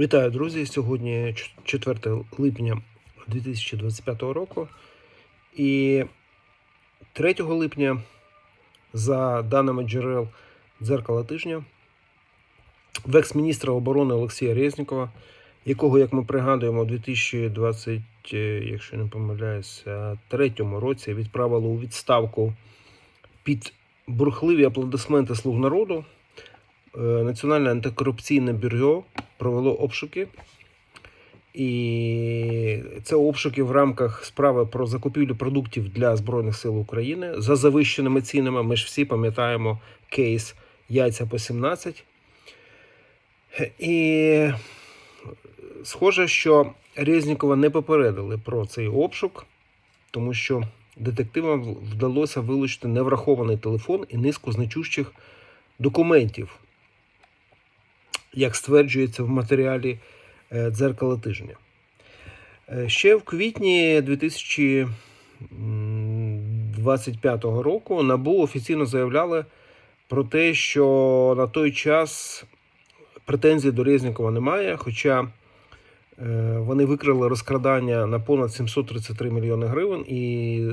Вітаю, друзі! Сьогодні 4 липня 2025 року. І 3 липня, за даними джерел дзеркала тижня, в екс-міністра оборони Олексія Резнікова, якого, як ми пригадуємо, у 2020, е, якщо не помиляюся, третьому році відправили у відставку під бурхливі аплодисменти слуг народу. Е, Національне антикорупційне бюро провело обшуки. І це обшуки в рамках справи про закупівлю продуктів для Збройних сил України за завищеними цінами. Ми ж всі пам'ятаємо кейс яйця по 17. І схоже, що Резнікова не попередили про цей обшук, тому що детективам вдалося вилучити неврахований телефон і низку значущих документів, як стверджується в матеріалі е, дзеркала тижня. Е, Ще в квітні 2025 року НАБУ офіційно заявляли про те, що на той час претензій до Резнікова немає, хоча е, вони викрили розкрадання на понад 733 мільйони гривень і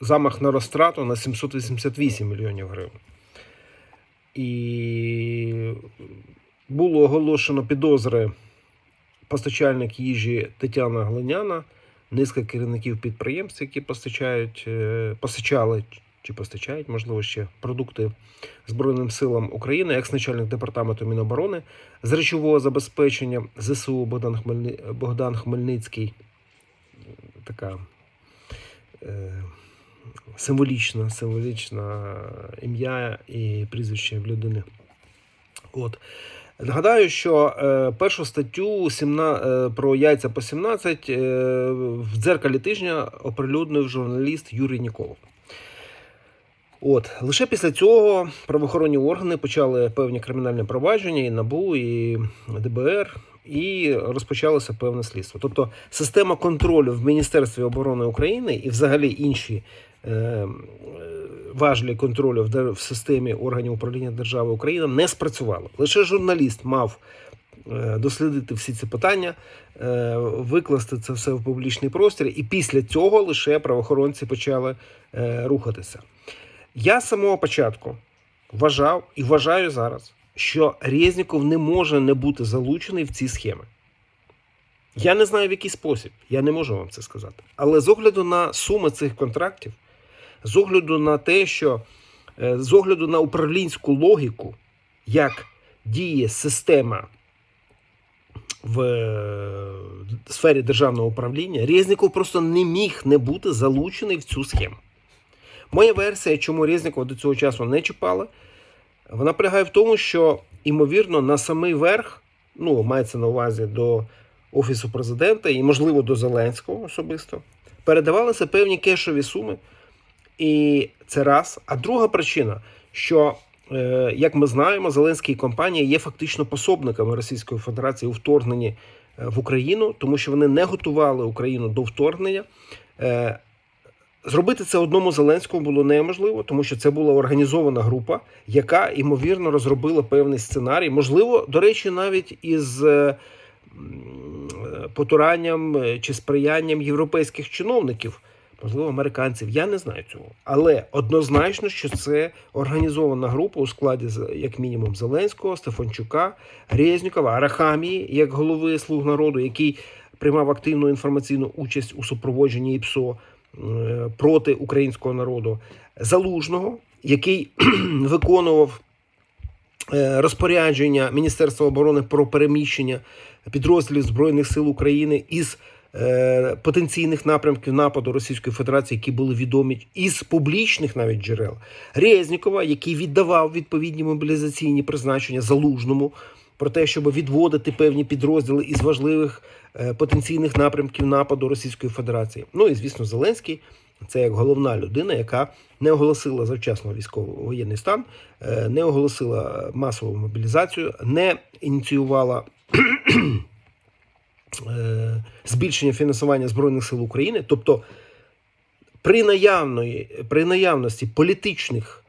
замах на розтрату на 788 мільйонів гривень. І було оголошено підозри постачальник їжі Тетяна Глиняна, низка керівників підприємств, які постачають, е, постачали чи постачають, можливо, ще продукти Збройним силам України, екс-начальник департаменту Міноборони з речового забезпечення ЗСУ Богдан, Хмельни... Богдан Хмельницький. Така е, символічна, символічна ім'я і прізвище людини. От. Нагадаю, що е, першу статтю 17, е, про яйця по 17 е, в дзеркалі тижня оприлюднив журналіст Юрій Ніколов. От лише після цього правоохоронні органи почали певні кримінальні провадження і НАБУ, і ДБР, і розпочалося певне слідство. Тобто система контролю в Міністерстві оборони України і взагалі інші важелі контролю в, системі органів управління держави України не спрацювала. Лише журналіст мав е, дослідити всі ці питання, е, викласти це все в публічний простір, і після цього лише правоохоронці почали е, рухатися. Я з самого початку вважав і вважаю зараз, що Резніков не може не бути залучений в ці схеми. Я не знаю в який спосіб, я не можу вам це сказати. Але з огляду на суми цих контрактів, з огляду на те, що е, з огляду на управлінську логіку, як діє система в е, сфері державного управління, Резніков просто не міг не бути залучений в цю схему. Моя версія, чому Резнікова до цього часу не чіпали, вона полягає в тому, що, ймовірно, на самий верх, ну, мається на увазі до Офісу президента і, можливо, до Зеленського особисто, передавалися певні кешові суми. І це раз. А друга причина, що, е, як ми знаємо, Зеленський і компанія є фактично пособниками Російської Федерації у вторгненні е, в Україну, тому що вони не готували Україну до вторгнення. Е, Зробити це одному Зеленському було неможливо, тому що це була організована група, яка ймовірно розробила певний сценарій. Можливо, до речі, навіть із потуранням чи сприянням європейських чиновників, можливо, американців. Я не знаю цього. Але однозначно, що це організована група у складі як мінімум Зеленського, Стефанчука, Резнікова, Арахамії, як голови слуг народу, який приймав активну інформаційну участь у супроводженні ІПСО е, проти українського народу, Залужного, який виконував е, розпорядження Міністерства оборони про переміщення підрозділів Збройних сил України із потенційних напрямків нападу Російської Федерації, які були відомі із публічних навіть джерел Резнікова, який віддавав відповідні мобілізаційні призначення залужному про те, щоб відводити певні підрозділи із важливих е, потенційних напрямків нападу Російської Федерації. Ну і звісно, Зеленський. Це як головна людина, яка не оголосила завчасно військово-воєнний стан, е, не оголосила масову мобілізацію, не ініціювала е, збільшення фінансування Збройних сил України. Тобто, при, наявної, при наявності політичних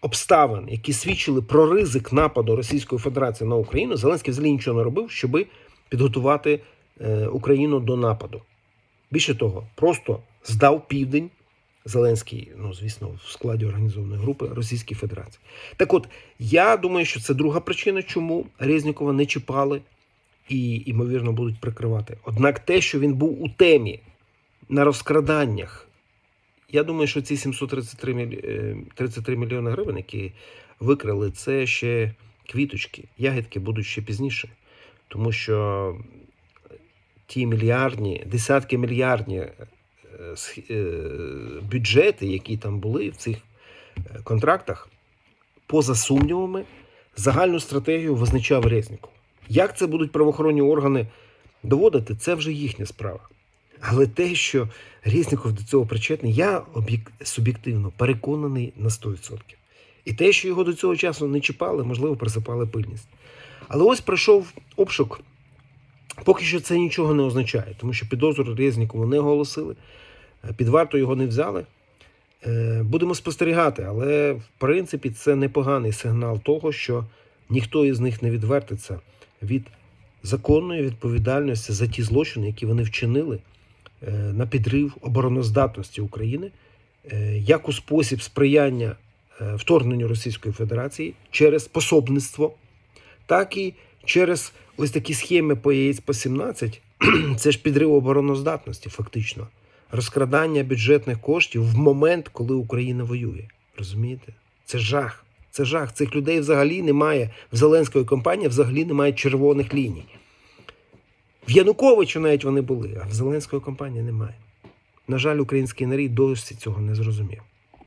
обставин, які свідчили про ризик нападу Російської Федерації на Україну, Зеленський взагалі нічого не робив, щоб підготувати е, Україну до нападу. Більше того, просто здав південь. Зеленський, ну звісно, в складі організованої групи Російської Федерації. Так от, я думаю, що це друга причина, чому Резнікова не чіпали і, ймовірно, будуть прикривати. Однак те, що він був у темі на розкраданнях, я думаю, що ці 733 міль... е, 33 мільйони гривень, які викрали, це ще квіточки. Ягідки будуть ще пізніше. Тому що ті мільярдні, десятки мільярдні е, е, бюджети, які там були в цих е, контрактах, поза сумнівами, загальну стратегію визначав Резніков. Як це будуть правоохоронні органи доводити, це вже їхня справа. Але те, що Резніков до цього причетний, я суб'єктивно переконаний на 100%. І те, що його до цього часу не чіпали, можливо, присипали пильність. Але ось пройшов обшук. Поки що це нічого не означає, тому що підозру Резнікову не оголосили, е, під варту його не взяли. Е, Будемо спостерігати, але в принципі це непоганий сигнал того, що ніхто із них не відвертиться від законної відповідальності за ті злочини, які вони вчинили е, на підрив обороноздатності України, е, як у спосіб сприяння е, вторгненню Російської Федерації через пособництво, так і через ось такі схеми по ЄС по 17 це ж підрив обороноздатності, фактично. Розкрадання бюджетних коштів в момент, коли Україна воює. Розумієте? Це жах. Це жах. Цих людей взагалі немає. В Зеленської компанії взагалі немає червоних ліній. В Януковичу навіть вони були, а в Зеленської компанії немає. На жаль, український нарій досі цього не зрозумів.